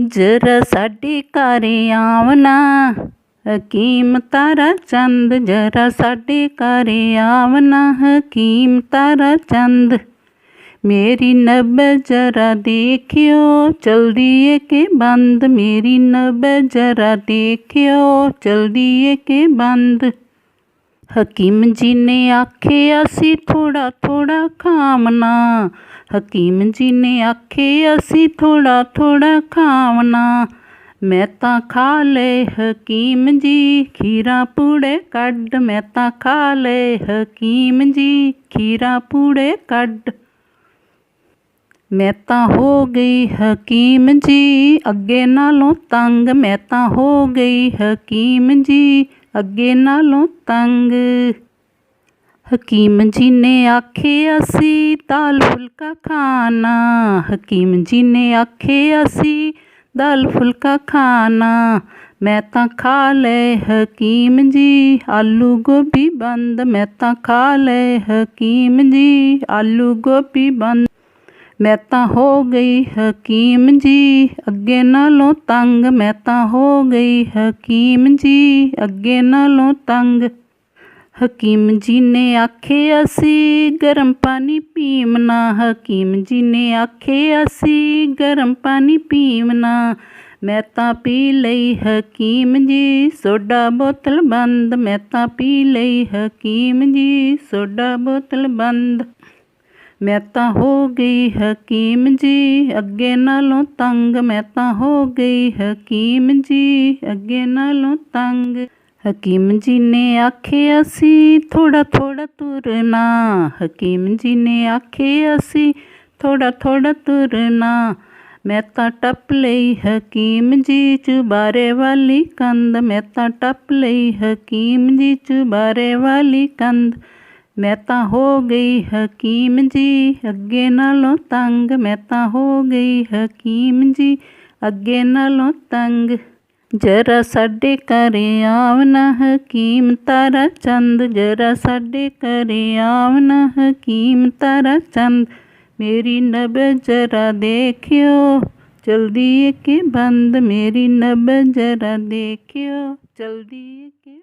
जरा साढ़ी घर आवना हकीम तारा चंद। जरा साढ़े घर आवना हकीम तारा चंद। मेरी नब जरा देखियो जल्दी के बंद। मेरी नब जरा देखियो है के बंद। हकीम जी ने आखेआ सी थोड़ा थोड़ा खामना ਹਕੀਮ ਜੀ ਨੇ ਆਖਿਆ ਸੀ ਥੋੜਾ ਥੋੜਾ ਖਾਵਣਾ ਮੈਂ ਤਾਂ ਖਾ ਲਏ ਹਕੀਮ ਜੀ ਖੀਰਾ ਪੂੜੇ ਕੱਢ ਮੈਂ ਤਾਂ ਖਾ ਲਏ ਹਕੀਮ ਜੀ ਖੀਰਾ ਪੂੜੇ ਕੱਢ ਮੈਂ ਤਾਂ ਹੋ ਗਈ ਹਕੀਮ ਜੀ ਅੱਗੇ ਨਾਲੋਂ ਤੰਗ ਮੈਂ ਤਾਂ ਹੋ ਗਈ ਹਕੀਮ ਜੀ ਅੱਗੇ ਨਾਲੋਂ ਤੰਗ ਹਕੀਮ ਜੀ ਨੇ ਆਖਿਆ ਸੀ ਦਾਲ ਫੁਲਕਾ ਖਾਣਾ। ਹਕੀਮ ਜੀ ਨੇ ਆਖਿਆ ਸੀ ਦਾਲ ਫੁਲਕਾ ਖਾਣਾ। ਮੈਂ ਤਾਂ ਖਾ ਲੈ ਹਕੀਮ ਜੀ, ਆਲੂ ਗੋਭੀ ਬੰਦ। ਮੈਂ ਤਾਂ ਖਾ ਲੈ ਹਕੀਮ ਜੀ, ਆਲੂ ਗੋਭੀ ਬੰਦ। ਮੈਂ ਤਾਂ ਹੋ ਗਈ ਹਕੀਮ ਜੀ, ਅੱਗੇ ਨਾਲੋਂ ਤੰਗ। ਮੈਂ ਤਾਂ ਹੋ ਗਈ ਹਕੀਮ ਜੀ, ਅੱਗੇ ਨਾਲੋਂ ਤੰਗ। ਹਕੀਮ ਜੀ ਨੇ ਆਖਿਆ ਸੀ ਗਰਮ ਪਾਣੀ ਪੀਵਣਾ ਹਕੀਮ ਜੀ ਨੇ ਆਖਿਆ ਸੀ ਗਰਮ ਪਾਣੀ ਪੀਵਣਾ ਮੈਂ ਤਾਂ ਪੀ ਲਈ ਹਕੀਮ ਜੀ, ਸੋਡਾ ਬੋਤਲ ਬੰਦ। ਮੈਂ ਤਾਂ ਪੀ ਲਈ ਹਕੀਮ ਜੀ, ਸੋਡਾ ਬੋਤਲ ਬੰਦ। ਮੈਂ ਤਾਂ ਹੋ ਗਈ ਹਕੀਮ ਜੀ, ਅੱਗੇ ਨਾਲੋਂ ਤੰਗ। ਮੈਂ ਤਾਂ ਹੋ ਗਈ ਹਕੀਮ ਜੀ, ਅੱਗੇ ਨਾਲੋਂ ਤੰਗ। ਹਕੀਮ ਜੀ ਨੇ ਆਖਿਆ ਸੀ ਥੋੜਾ ਥੋੜਾ ਤੁਰਨਾ ਹਕੀਮ ਜੀ ਨੇ ਆਖਿਆ ਸੀ ਥੋੜਾ ਥੋੜਾ ਤੁਰਨਾ ਮੈਂ ਤਾਂ ਟੱਪ ਲਈ ਹਕੀਮ ਜੀ ਚੁਬਾਰੇ ਵਾਲੀ ਕੰਧ ਮੈਂ ਤਾਂ ਟੱਪ ਲਈ ਹਕੀਮ ਜੀ ਚੁਬਾਰੇ ਵਾਲੀ ਕੰਧ ਮੈਂ ਤਾਂ ਹੋ ਗਈ ਹਕੀਮ ਜੀ ਅੱਗੇ ਨਾਲੋਂ ਤੰਗ ਮੈਂ ਤਾਂ ਹੋ ਗਈ ਹਕੀਮ ਜੀ ਅੱਗੇ ਨਾਲੋਂ ਤੰਗ जरा साडे घरे आवना हकीम तारा चंद। जरा साडे घरे आवना हकीम तारा चंद। मेरी नब जरा देखियो, जल्दी के बंद। मेरी नब जरा देखियो, जल्दी के